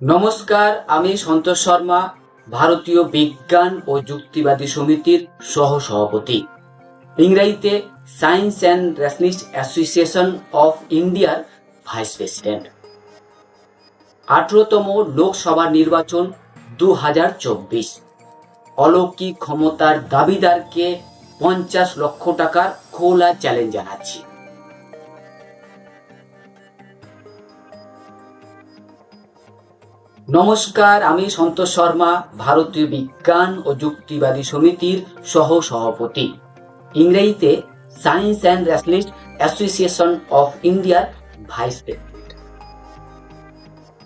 নমস্কার, আমি সন্তোষ শর্মা, ভারতীয় বিজ্ঞান ও যুক্তিবাদী সমিতির সহ সভাপতি ইংরেজিতে science and rationalist association of ইন্ডিয়ার ভাইস প্রেসিডেন্ট। আঠারোতম লোকসভা নির্বাচন দু হাজার চব্বিশ। অলৌকিক ক্ষমতার দাবিদারকে পঞ্চাশ লক্ষ টাকার খোলা চ্যালেঞ্জ জানাচ্ছি। নমস্কার, আমি সন্তোষ শর্মা, ভারতীয় বিজ্ঞান ও যুক্তিবাদী সমিতির সহ সভাপতি ইংরেজিতে science and rationalist association of ইন্ডিয়ার ভাইস প্রেসিডেন্ট।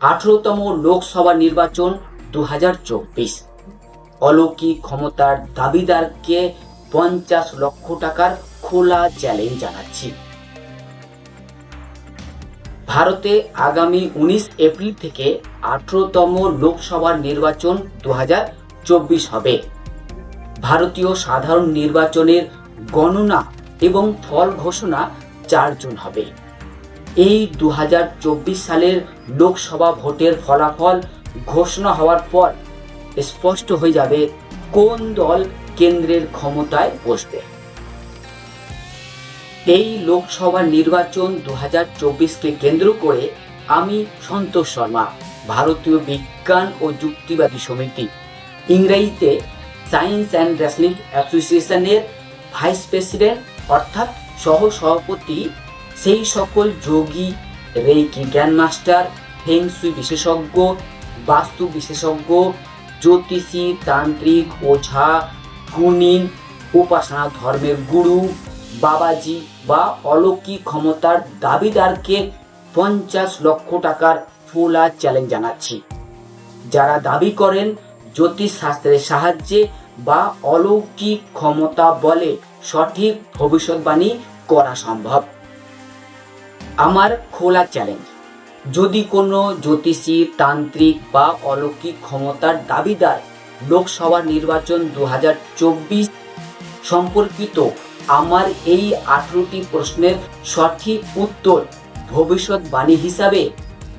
আঠারোতম লোকসভা নির্বাচন দু হাজার চব্বিশ। অলৌকিক ক্ষমতার দাবিদারকে পঞ্চাশ লক্ষ টাকার খোলা চ্যালেঞ্জ জানাচ্ছি। ভারতে আগামী উনিশ এপ্রিল থেকে আঠারোতম লোকসভা নির্বাচন দু হাজার চব্বিশ হবে। ভারতীয় সাধারণ নির্বাচনের গণনা এবং ফল ঘোষণা চার জুন হবে। এই দু হাজার চব্বিশ সালের লোকসভা ভোটের ফলাফল ঘোষণা হওয়ার পর স্পষ্ট হয়ে যাবে কোন দল কেন্দ্রের ক্ষমতায় বসবে। এই লোকসভা নির্বাচন দু কে কেন্দ্র করে আমি সন্তোষ শর্মা। ভারতীয় বিজ্ঞান ও যুক্তিবাদী সমিতি। ইংরেজিতে সায়েন্স অ্যান্ড রেসলিং অ্যাসোসিয়েশনের ভাইস প্রেসিডেন্ট অর্থাৎ সহ সভাপতি সেই সকল যোগী, রেইকি গ্র্যান্ডমাস্টার ফেংসুই বিশেষজ্ঞ, বাস্তু বিশেষজ্ঞ, জ্যোতিষী, তান্ত্রিক, ওঝা, গুণিন, উপাসনা ধর্মের গুরু, বাবাজি বা অলৌকিক ক্ষমতার দাবিদারকে পঞ্চাশ লক্ষ টাকার ফুলা চ্যালেঞ্জ জানাচ্ছি। যারা দাবি করেন জ্যোতিষ শাস্ত্রের সাহায্যে বা অলৌকিক ক্ষমতা বলে সঠিক ভবিষ্যৎবাণী করা সম্ভব। আমার খোলা চ্যালেঞ্জ যদি কোনো জ্যোতিষী, তান্ত্রিক বা অলৌকিক ক্ষমতার দাবিদার লোকসভা নির্বাচন দু হাজার চব্বিশ সম্পর্কিত আমার এই আঠেরোটি প্রশ্নের সঠিক উত্তর ভবিষ্যৎবাণী হিসাবে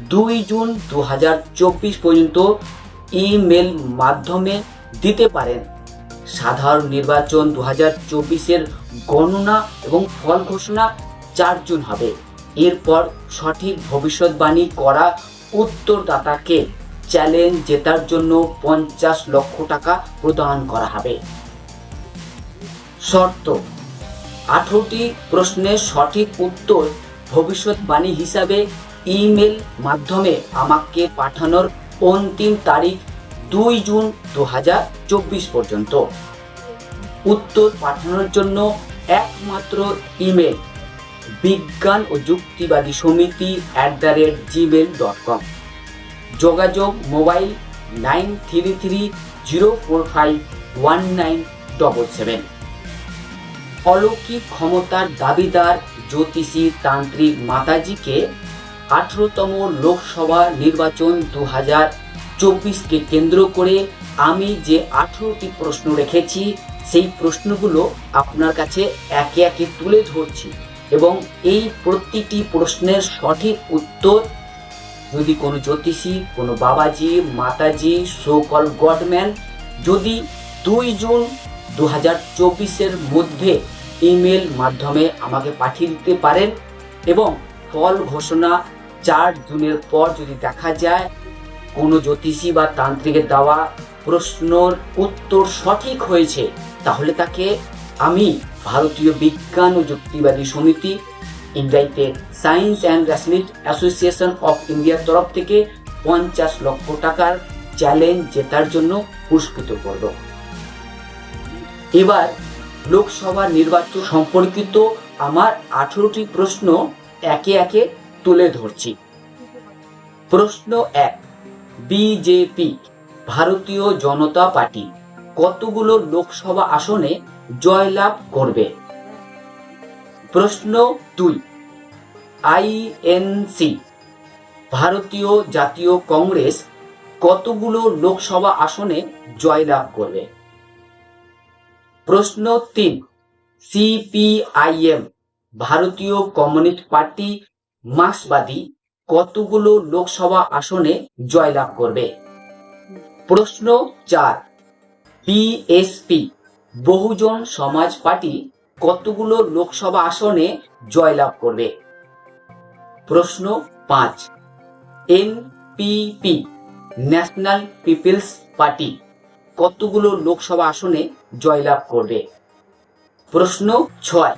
দুই জুন দু হাজার চব্বিশ পর্যন্ত ইমেল মাধ্যমে দিতে পারেন। সাধারণ নির্বাচন দু হাজার চব্বিশের গণনা এবং ফল ঘোষণা চার জুন হবে। এরপর সঠিক ভবিষ্যৎবাণী করা উত্তরদাতাকে চ্যালেঞ্জ জেতার জন্য পঞ্চাশ লক্ষ টাকা প্রদান করা হবে। শর্ত, আঠারোটি প্রশ্নের সঠিক উত্তর ভবিষ্যৎবাণী হিসাবে ইমেল মাধ্যমে আমাকে পাঠানোর অন্তিম তারিখ দুই জুন দু হাজার চব্বিশ পর্যন্ত। উত্তর পাঠানোর জন্য একমাত্র ইমেল বিজ্ঞান ও যুক্তিবাদী সমিতি at the rate Gmail dot com যোগাযোগ mobile nine three three zero four five one nine double seven. অলৌকিক ক্ষমতার দাবিদার জ্যোতিষী তান্ত্রিক মাতাজিকে আঠারোতম লোকসভা নির্বাচন দু হাজার চব্বিশকে কেন্দ্র করে আমি যে আঠেরোটি প্রশ্ন রেখেছি, সেই প্রশ্নগুলো আপনার কাছে একে একে তুলে ধরছি এবং এই প্রতিটি প্রশ্নের সঠিক উত্তর যদি কোনো জ্যোতিষী, কোনো বাবাজি, মাতাজি সোকল গডম্যান যদি দুই জুন দু হাজার চব্বিশের মধ্যে ইমেল মাধ্যমে আমাকে পাঠিয়ে দিতে পারেন এবং ফল ঘোষণা চার জুনের পর যদি দেখা যায়, কোনো জ্যোতিষী বা তান্ত্রিকের দেওয়া প্রশ্নর উত্তর সঠিক হয়েছে, তাহলে তাকে আমি ভারতীয় বিজ্ঞান ও যুক্তিবাদী সমিতি ইংরাজিতে science and rationalist association of ইন্ডিয়ার তরফ থেকে পঞ্চাশ লক্ষ টাকার চ্যালেঞ্জ জেতার জন্য পুরস্কৃত করব। এবার লোকসভা নির্বাচন সম্পর্কিত আমার আঠেরোটি প্রশ্ন একে একে তুলে ধরছি। প্রশ্ন এক, বিজেপি, ভারতীয় জনতা পার্টি কতগুলো লোকসভা আসনে জয়লাভ করবে? প্রশ্ন দুই, আইএনসি, ভারতীয় জাতীয় কংগ্রেস কতগুলো লোকসভা আসনে জয়লাভ করবে? প্রশ্ন তিন, সিপিআইএম, ভারতীয় কমিউনিস্ট পার্টি মার্ক্সবাদী কতগুলো লোকসভা আসনে জয়লাভ করবে? প্রশ্ন চার। বিএসপি বহুজন সমাজ পার্টি কতগুলো লোকসভা আসনে জয়লাভ করবে? প্রশ্ন পাঁচ। এনপিপি ন্যাশনাল পিপলস পার্টি কতগুলো লোকসভা আসনে জয়লাভ করবে? প্রশ্ন ছয়।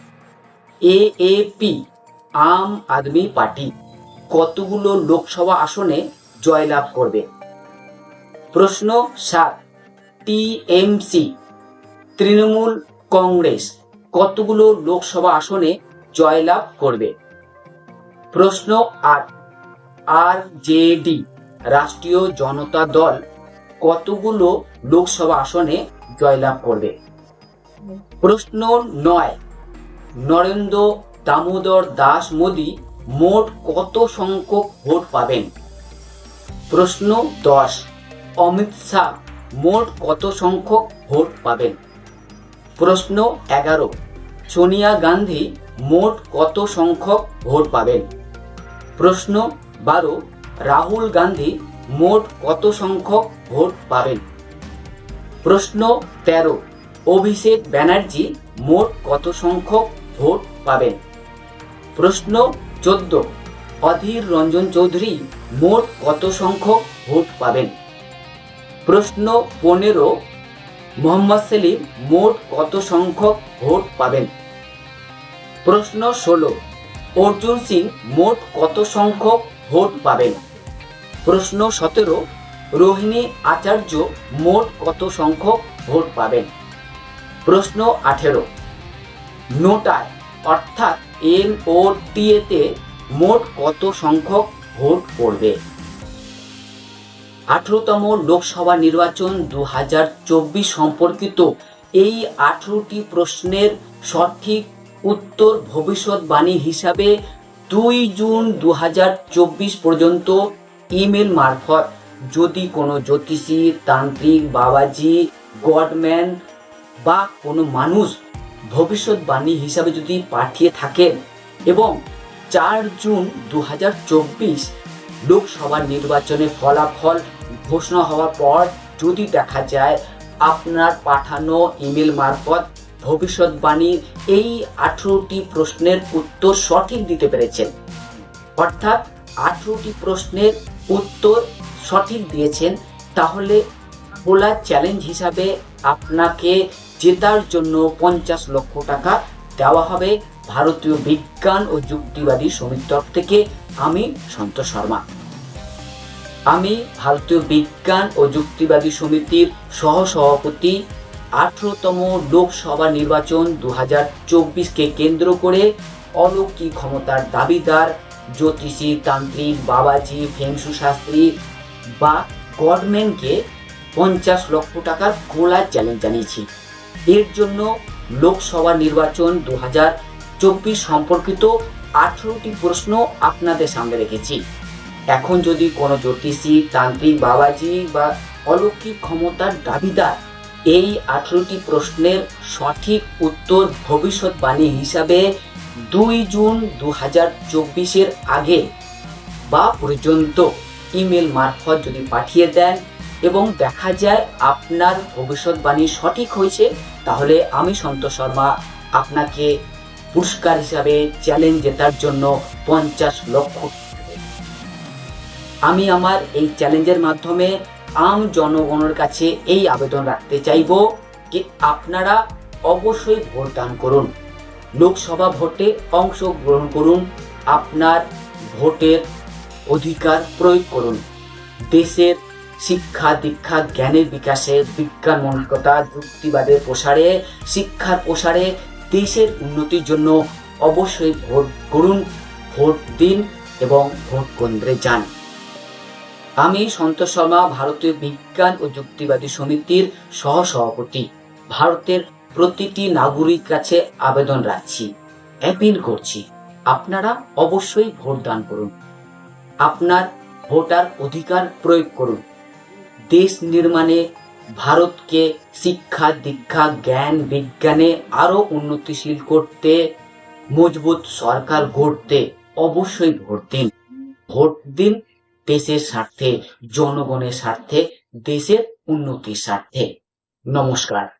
এএপি আম আদমি পার্টি কতগুলো লোকসভা আসনে জয়লাভ করবে? প্রশ্ন সাত, টিএমসি, তৃণমূল কংগ্রেস কতগুলো লোকসভা আসনে জয়লাভ করবে? প্রশ্ন আট আর জেডি রাষ্ট্রীয় জনতা দল কতগুলো লোকসভা আসনে জয়লাভ করবে? প্রশ্ন নয়, নরেন্দ্র দামোদর দাস মোদী মোট কত সংখ্যক ভোট পাবেন? প্রশ্ন দশ। অমিত শাহ মোট কত সংখ্যক ভোট পাবেন? প্রশ্ন এগারো। সোনিয়া গান্ধী মোট কত সংখ্যক ভোট পাবেন? প্রশ্ন বারো। রাহুল গান্ধী মোট কত সংখ্যক ভোট পাবেন? প্রশ্ন তেরো। অভিষেক ব্যানার্জি মোট কত সংখ্যক ভোট পাবেন? প্রশ্ন চোদ্দ। অধীর রঞ্জন চৌধুরী মোট কত সংখ্যক ভোট পাবেন? প্রশ্ন পনেরো। মোহাম্মদ সেলিম মোট কত সংখ্যক ভোট পাবেন? প্রশ্ন ষোলো। অর্জুন সিং মোট কত সংখ্যক ভোট পাবেন? প্রশ্ন সতেরো। রোহিণী আচার্য মোট কত সংখ্যক ভোট পাবেন? প্রশ্ন আঠেরো। নোটায়, অর্থাৎ এন ও তে মোট কত সংখ্যক ভোট পড়বে? আঠেরোতম লোকসভা নির্বাচন দু হাজার চব্বিশ সম্পর্কিত এই আঠেরোটি প্রশ্নের সঠিক উত্তর ভবিষ্যৎবাণী হিসাবে দুই জুন দু হাজার চব্বিশ পর্যন্ত ইমেল মারফত। যদি কোনো জ্যোতিষী, তান্ত্রিক, বাবাজি, গডম্যান বা কোনো মানুষ ভবিষ্যৎবাণী হিসাবে যদি পাঠিয়ে থাকেন এবং চার জুন দু হাজার চব্বিশ লোকসভা নির্বাচনের ফলাফল ঘোষণা হওয়ার পর যদি দেখা যায় আপনার পাঠানো ইমেল মারফত ভবিষ্যৎবাণীর এই আঠেরোটি প্রশ্নের উত্তর সঠিক দিতে পেরেছেন। অর্থাৎ আঠেরোটি প্রশ্নের উত্তর সঠিক দিয়েছেন, তাহলে খোলা চ্যালেঞ্জ হিসাবে আপনাকে জেতার জন্য পঞ্চাশ লক্ষ টাকা দেওয়া হবে ভারতীয় বিজ্ঞান ও যুক্তিবাদী সমিতির তরফ থেকে। আমি সন্তোষ শর্মা। আমি ভারতীয় বিজ্ঞান ও যুক্তিবাদী সমিতির সহ সভাপতি আঠারোতম লোকসভা নির্বাচন দু হাজার চব্বিশকে কেন্দ্র করে অলৌকিক ক্ষমতার দাবিদার জ্যোতিষী, তান্ত্রিক, বাবাজি ফেংসু শাস্ত্রী বা গডম্যানকে পঞ্চাশ লক্ষ টাকার খোলা চ্যালেঞ্জ জানিয়েছি। এর জন্য লোকসভা নির্বাচন দু হাজার চব্বিশ সম্পর্কিত আঠেরোটি প্রশ্ন আপনাদের সামনে রেখেছি। এখন যদি কোনো জ্যোতিষী, তান্ত্রিক, বাবাজি বা অলৌকিক ক্ষমতার দাবিদার এই আঠেরোটি প্রশ্নের সঠিক উত্তর ভবিষ্যৎবাণী হিসাবে দুই জুন দু হাজার চব্বিশের আগে বা পর্যন্ত ইমেল মারফত যদি পাঠিয়ে দেন এবং দেখা যায় আপনার ভবিষ্যৎবাণী সঠিক হয়েছে, তাহলে আমি সন্তোষ শর্মা আপনাকে পুরস্কার হিসাবে চ্যালেঞ্জ জেতার জন্য পঞ্চাশ লক্ষ আমি আমার এই চ্যালেঞ্জের মাধ্যমে আম জনগণের কাছে এই আবেদন রাখতে চাইব যে আপনারা অবশ্যই ভোট দান করুন। লোকসভা ভোটে অংশগ্রহণ করুন। আপনার ভোটের অধিকার প্রয়োগ করুন। দেশের শিক্ষা, দীক্ষা, জ্ঞানের বিকাশে, বিজ্ঞান মানসিকতা যুক্তিবাদের প্রসারে, শিক্ষার প্রসারে দেশের উন্নতির জন্য অবশ্যই ভোট করুন, ভোট দিন এবং ভোট কেন্দ্রে যান। আমি সন্তোষ শর্মা, ভারতীয় বিজ্ঞান ও যুক্তিবাদী সমিতির সহ সভাপতি ভারতের প্রতিটি নাগরিক কাছে আবেদন রাখছি, অ্যাপিল করছি। আপনারা অবশ্যই ভোট দান করুন। আপনার ভোটার অধিকার প্রয়োগ করুন। দেশ নির্মাণে ভারতকে শিক্ষা, দীক্ষা, জ্ঞান, বিজ্ঞানে আরও উন্নতিশীল করতে, মজবুত সরকার গড়তে অবশ্যই ভোট দিন। ভোট দিন দেশের স্বার্থে, জনগণের স্বার্থে, দেশের উন্নতির স্বার্থে। নমস্কার।